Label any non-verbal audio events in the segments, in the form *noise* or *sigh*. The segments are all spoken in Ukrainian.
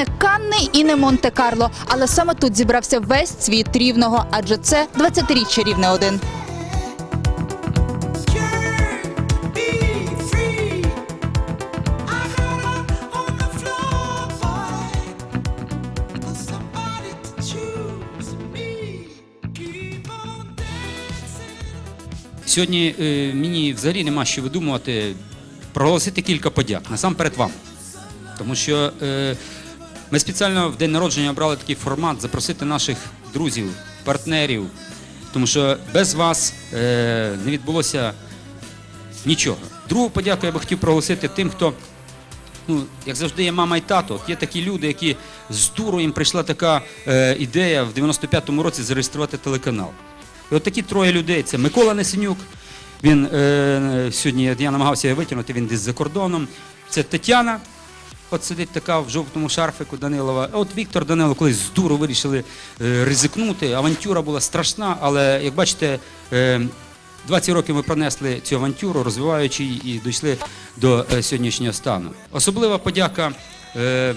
Не Канни і не Монте-Карло, але саме тут зібрався весь цвіт рівного, адже це 20-річчя рівне один. Be free. I got up on the floor, boy. For somebody to choose me. Keep on dancing. Сьогодні е, мені взагалі нема що видумувати, проголосити кілька подяк. Насамперед вам. Тому що е, ми спеціально в день народження обрали такий формат запросити наших друзів, партнерів. Тому що без вас е, не відбулося нічого. Другу подяку я би хотів проголосити тим, хто ну, як завжди, є мама і тато. Є такі люди, які з дуру їм прийшла така е, ідея в 95-му році зареєструвати телеканал. І от такі троє людей: це Микола Несенюк. Він е, сьогодні я намагався його витягнути, він десь за кордоном. Це Тетяна. От сидить така в жовтому шарфику Данилова. От Віктор Данило колись з дуру вирішили е, ризикнути. Авантюра була страшна, але як бачите, е, 20 років ми пронесли цю авантюру, розвиваючи її і дійшли до е, сьогоднішнього стану. Особлива подяка е,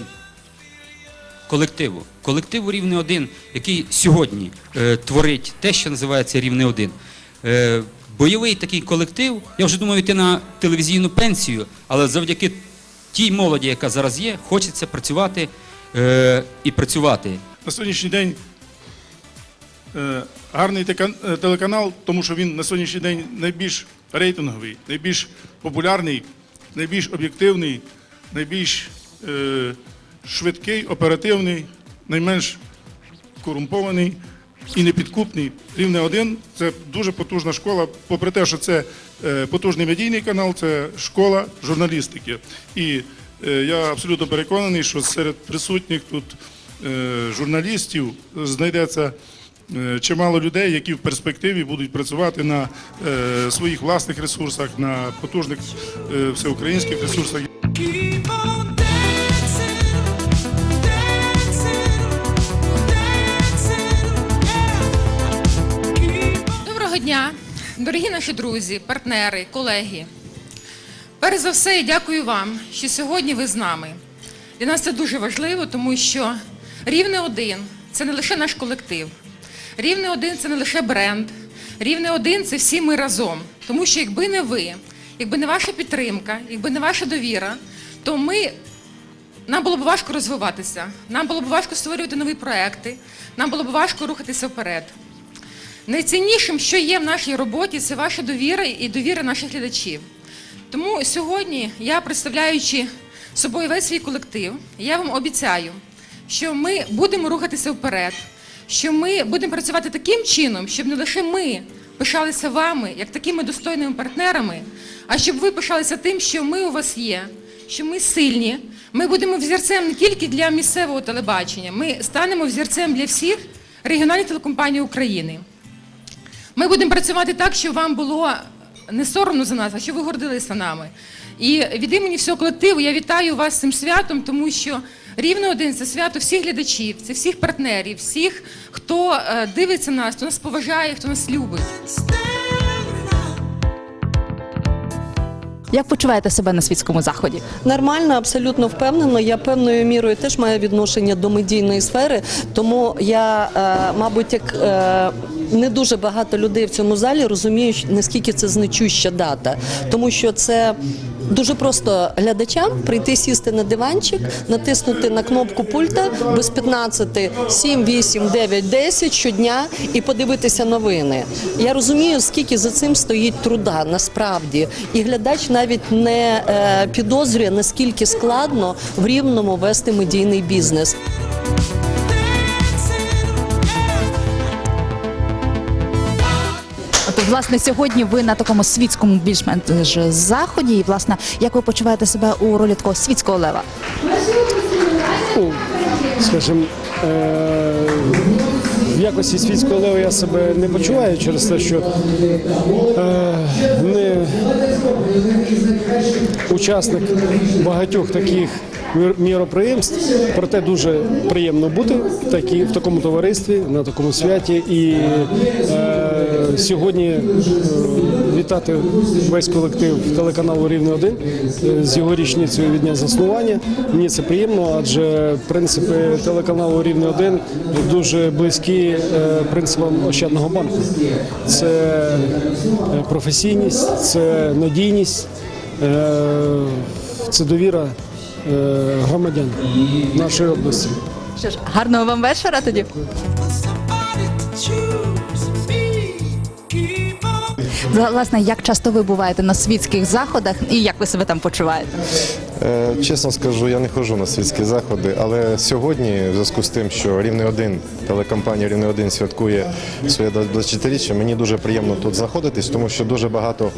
колективу. Колективу рівне один, який сьогодні е, творить те, що називається рівне один. Е, бойовий такий колектив. Я вже думаю йти на телевізійну пенсію, але завдяки тій молоді, яка зараз є, хочеться працювати е, і працювати. на сьогоднішній день е, гарний е, телеканал, тому що він на сьогоднішній день найбільш рейтинговий, найбільш популярний, найбільш об'єктивний, найбільш е, швидкий, оперативний, найменш корумпований і непідкупний. Рівне один це дуже потужна школа, попри те, що це е, потужний медійний канал, це школа журналістики. І е, я абсолютно переконаний, що серед присутніх тут е, журналістів знайдеться чимало людей, які в перспективі будуть працювати на своїх власних ресурсах, на потужних всеукраїнських ресурсах. Дорогі наші друзі, партнери, колеги. Перш за все, я дякую вам, що сьогодні ви з нами. Для нас це дуже важливо, тому що рівне один це не лише наш колектив. Рівне один це не лише бренд. Рівне один це всі ми разом. Тому що якби не ви, якби не ваша підтримка, якби не ваша довіра, то ми нам було б важко розвиватися, нам було б важко створювати нові проекти, нам було б важко рухатися вперед. Найціннішим, що є в нашій роботі, це ваша довіра і довіра наших глядачів. Тому сьогодні я, представляючи собою весь свій колектив, я вам обіцяю, що ми будемо рухатися вперед, що ми будемо працювати таким чином, щоб не лише ми пишалися вами, як такими достойними партнерами, а щоб ви пишалися тим, що ми у вас є, що ми сильні. Ми будемо взірцем не тільки для місцевого телебачення, ми станемо взірцем для всіх регіональних телекомпаній України. Ми будемо працювати так, щоб вам було не соромно за нас, а щоб ви гордилися нами. І від імені всього колективу я вітаю вас цим святом, тому що рівно один це свято всіх глядачів, це всіх партнерів, всіх, хто е, дивиться нас, хто нас поважає, хто нас любить. Як почуваєте себе на світському заході? Нормально, абсолютно впевнено. Я певною мірою теж маю відношення до медійної сфери, тому я, е, мабуть, як е, не дуже багато людей в цьому залі розуміють, наскільки це значуща дата, тому що це. Дуже просто глядачам прийти сісти на диванчик, натиснути на кнопку пульта без 15, 7, 8, 9, 10 щодня і подивитися новини. Я розумію, скільки за цим стоїть труда насправді, і глядач навіть не е, підозрює наскільки складно в рівному вести медійний бізнес. Власне, сьогодні ви на такому світському більш-менш заході. І, власне, як ви почуваєте себе у ролі такого світського лева? скажімо, е, в якості світського лева я себе не почуваю через те, що е, не учасник багатьох таких мір- міроприємств, проте дуже приємно бути в такому товаристві, на такому святі. І е, сьогодні е, привітати весь колектив телеканалу Рівне 1 е, з його річницею від дня заснування. Мені це приємно, адже принципи телеканалу Рівне 1 дуже близькі е, принципам Ощадного банку. Це професійність, це надійність, це довіра громадян нашої області. Що ж, гарного вам вечора тоді. Власне, як часто ви буваєте на світських заходах і як ви себе там почуваєте? Е, Чесно скажу, я не ходжу на світські заходи, але сьогодні, в зв'язку з тим, що Рівне 1 телекомпанія Рівне 1 святкує своє 24-річчя, мені дуже приємно тут знаходитись, тому що дуже багато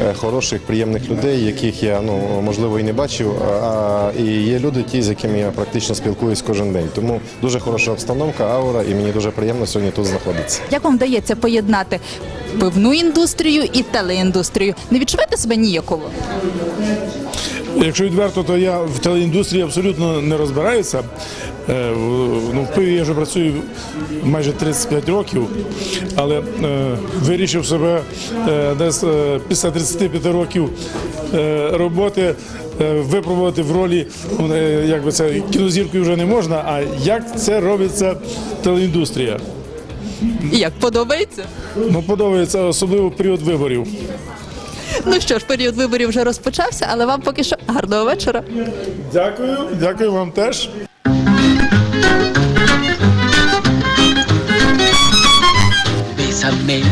е, хороших, приємних людей, яких я ну можливо і не бачив. А і є люди, ті, з якими я практично спілкуюсь кожен день. Тому дуже хороша обстановка, аура, і мені дуже приємно сьогодні тут знаходитися. Як вам вдається поєднати пивну індустрію і телеіндустрію? Не відчуваєте себе ніяково? Якщо відверто, то я в телеіндустрії абсолютно не розбираюся. Е, Ну, в пиві я вже працюю майже 35 років, але е, вирішив себе е, десь е, після 35 років е, роботи е, випробувати в ролі, е, як би це кінозіркою вже не можна, а як це робиться телеіндустрія. І як подобається? Ну, подобається особливо в період виборів. Ну що ж, період виборів вже розпочався, але вам поки що гарного вечора. Дякую, дякую вам теж. Bésame,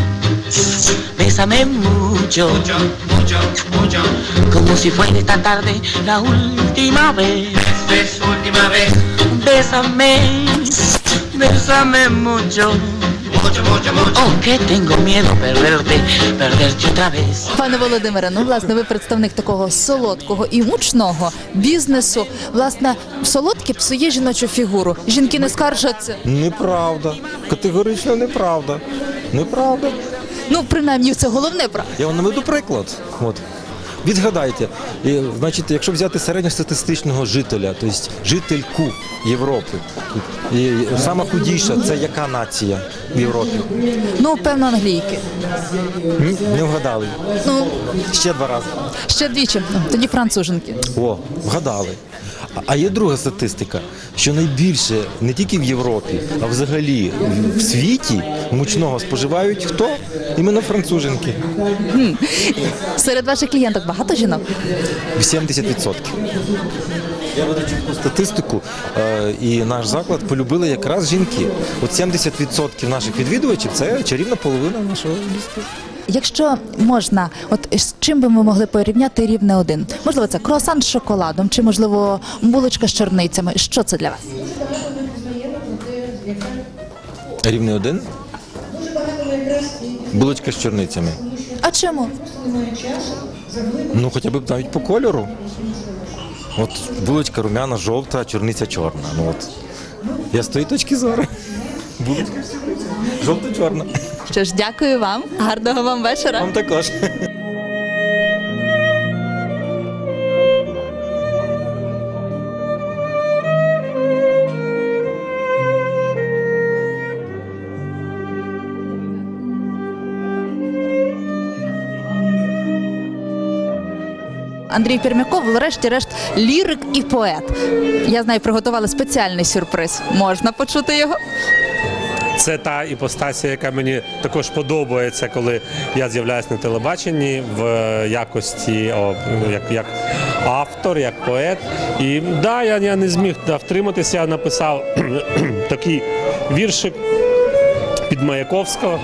bésame mucho, mucho, mucho, como si fuera esta tarde la última vez. Es última vez. Bésame, bésame mucho, mucho, mucho, mucho. Oh, que tengo miedo perderte, perderte otra vez. Пане Володимире, ну власне, ви представник такого солодкого і мучного бізнесу. Власне, солодке псує жіночу фігуру. Жінки не скаржаться. Неправда. Категорично неправда. Неправда. Ну, принаймні, це головне правда. Я вам наведу приклад. От. Відгадайте, і, значить, якщо взяти середньостатистичного жителя, тобто жительку Європи, і сама худіша це яка нація в Європі? Ну, певно, англійки. Ні? Не вгадали. Ну, Ще два рази. ще двічі. Ну, Тоді француженки. О, вгадали. А- А є друга статистика, що найбільше не тільки в Європі, а взагалі в світі мучного споживають хто? Іменно француженки. Серед ваших клієнток багато жінок? 70%. Я веду статистику, е, і наш заклад полюбили якраз жінки. От 70% наших відвідувачів це чарівна половина нашого міста. Якщо можна, от з чим би ми могли порівняти рівне один? Можливо, це круасан з шоколадом, чи можливо булочка з чорницями. Що це для вас? Рівний один. Булочка з чорницями. А чому? Ну, хоча б навіть по кольору. От булочка румяна, жовта, чорниця чорна. Ну от. Я з тої точки зору. Булочка. Жовта-чорна. Що ж, дякую вам. Гарного вам вечора. Вам також. Андрій Пермяков, врешті-решт, лірик і поет. Я знаю, приготували спеціальний сюрприз. Можна почути його? Це та іпостасія, яка мені також подобається, коли я з'являюсь на телебаченні в е, якості о, як, як автор, як поет. І да, я, я не зміг втриматися, я написав *clears throat* такий віршик під Маяковського.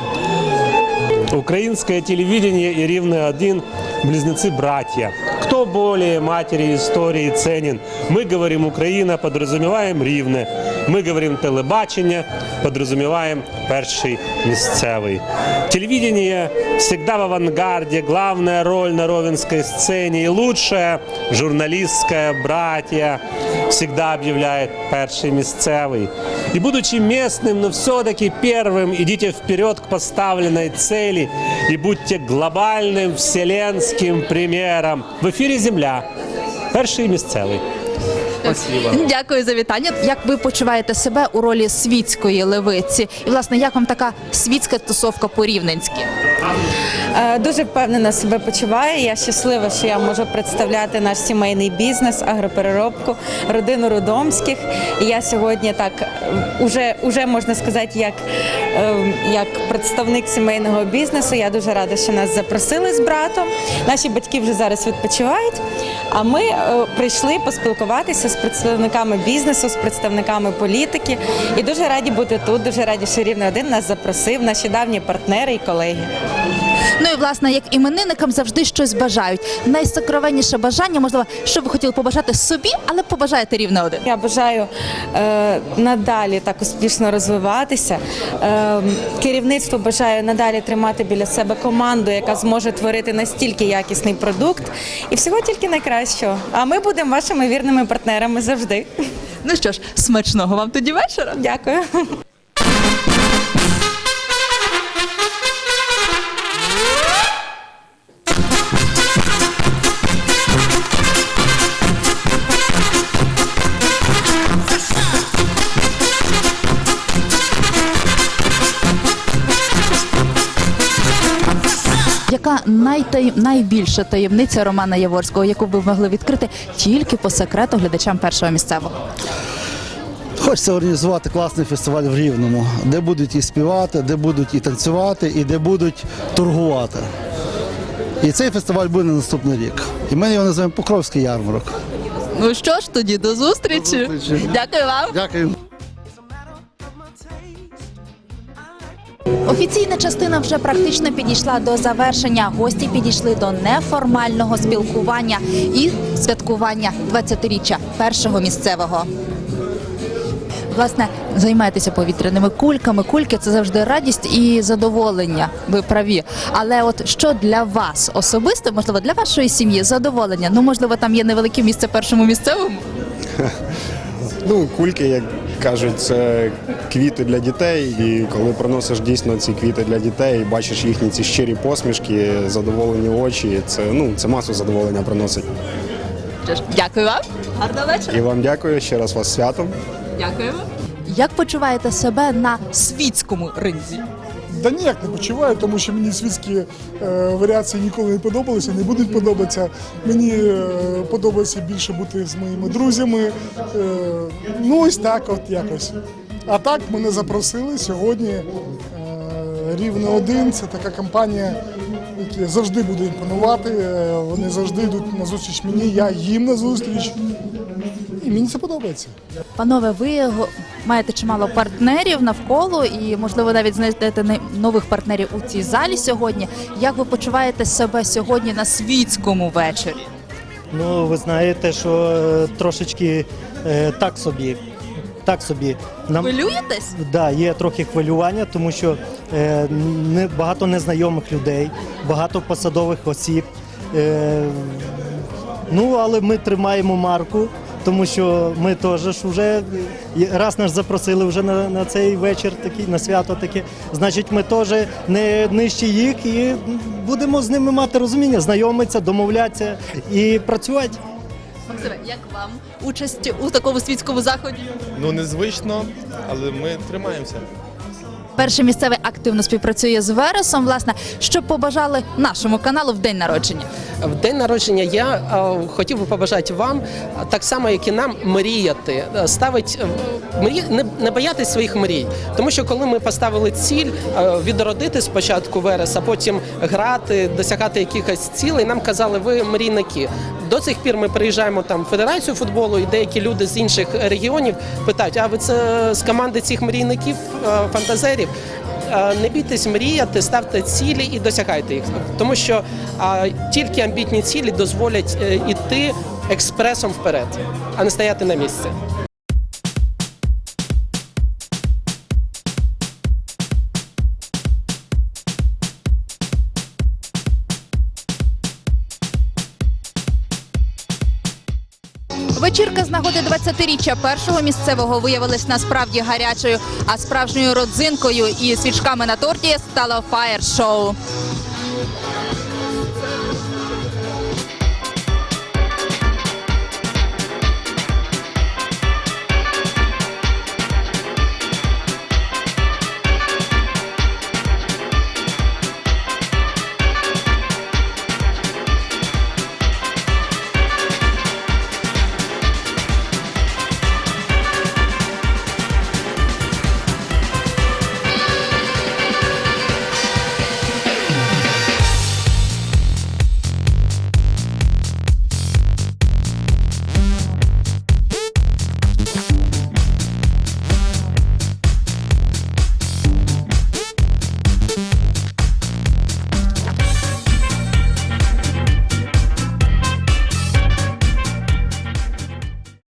Украинское телевидение и Ривны один близнецы-братья. Кто более матери истории ценен? Мы говорим Украина, подразумеваем Рівне. Мы говорим телебачення, подразумеваем перший місцевий. Телевидение всегда в авангарде, главная роль на ровенской сцене и лучшая журналистская братья всегда объявляет перший місцевий. И будучи местным, но все-таки первым, идите вперед к поставленной цели и будьте глобальным вселенским примером. В эфире «Земля». Перший місцевий. Спасибо. Дякую за вітання. Як ви почуваєте себе у ролі світської левиці? І власне, як вам така світська тусовка по рівненськи? Е, Дуже впевнено себе почуваю. Я щаслива, що я можу представляти наш сімейний бізнес, агропереробку, родину Рудомських. І я сьогодні так е, уже, уже можна сказати, як, е, як представник сімейного бізнесу. Я дуже рада, що нас запросили з братом. Наші батьки вже зараз відпочивають. А ми е, прийшли поспілкуватися з представниками бізнесу, з представниками політики. І дуже раді бути тут. Дуже раді, що рівне один нас запросив, наші давні партнери і колеги. Ну і власне, як іменинникам завжди щось бажають. Найсокровенніше бажання, можливо, що ви хотіли побажати собі, але побажаєте рівне один. Я бажаю е, надалі так успішно розвиватися. Е, керівництво бажаю надалі тримати біля себе команду, яка зможе творити настільки якісний продукт. І всього тільки найкращого. А ми будемо вашими вірними партнерами завжди. Ну що ж, смачного вам тоді вечора. Дякую. Яка найтаї... найбільша таємниця Романа Яворського, яку б ви могли відкрити тільки по секрету глядачам першого місцевого? Хочеться організувати класний фестиваль в Рівному, де будуть і співати, де будуть і танцювати, і де будуть торгувати. І цей фестиваль буде на наступний рік. І ми його називаємо Покровський ярмарок. Ну що ж, тоді до зустрічі. До зустрічі. Дякую вам. Дякую. Офіційна частина вже практично підійшла до завершення. Гості підійшли до неформального спілкування і святкування 20-річчя першого місцевого. Власне, займайтеся повітряними кульками. Кульки це завжди радість і задоволення. Ви праві. Але от що для вас особисто, можливо, для вашої сім'ї задоволення? Ну, можливо, там є невелике місце першому місцевому. *laughs* Ну, кульки, як кажуть, це квіти для дітей. І коли приносиш дійсно ці квіти для дітей, і бачиш їхні ці щирі посмішки, задоволені очі, це ну це масу задоволення приносить. Дякую вам. Гарного вечора. І вам дякую ще раз вас святом. Дякуємо. Як почуваєте себе на світському ринзі? Да ніяк не почуваю, тому що мені світські е, варіації ніколи не подобалися, не будуть подобатися. Мені е, подобається більше бути з моїми друзями. Е, ну ось так, от якось. А так мене запросили сьогодні. Е, Рівне один це така компанія, яка завжди буде імпонувати. Е, Вони завжди йдуть на зустріч мені, я їм на зустріч. І мені це подобається. Панове, ви маєте чимало партнерів навколо і, можливо, навіть знайдете нових партнерів у цій залі сьогодні. Як ви почуваєте себе сьогодні на світському вечорі? Ну, ви знаєте, що е, трошечки е, так собі. Так собі. Нам Хвилюєтесь? да, є трохи хвилювання, тому що е, не, багато незнайомих людей, багато посадових осіб. Е, ну, але ми тримаємо марку, тому що ми теж ж вже раз нас запросили вже на, на цей вечір, такий, на свято таке. Значить, ми теж не нижче їх і будемо з ними мати розуміння, знайомитися, домовлятися і працювати. Максиме, як вам участь у такому світському заході? Ну незвично, але ми тримаємося. Перший місцевий активно співпрацює з Вересом. Власне, що побажали нашому каналу в день народження? В день народження я е, хотів би побажати вам, так само як і нам, мріяти, е, ставить е, мрі, не, боятись своїх мрій. Тому що коли ми поставили ціль відродити спочатку верес, а потім грати, досягати якихось цілей, нам казали, ви мрійники. До цих пір ми приїжджаємо там в федерацію футболу, і деякі люди з інших регіонів питають: а ви це з команди цих мрійників, фантазерів? Е, Не бійтесь мріяти, ставте цілі і досягайте їх. Тому що тільки амбітні цілі дозволять йти іти експресом вперед, а не стояти на місці. 20-річчя першого місцевого виявилось насправді гарячою, а справжньою родзинкою і свічками на торті стало фаєр-шоу.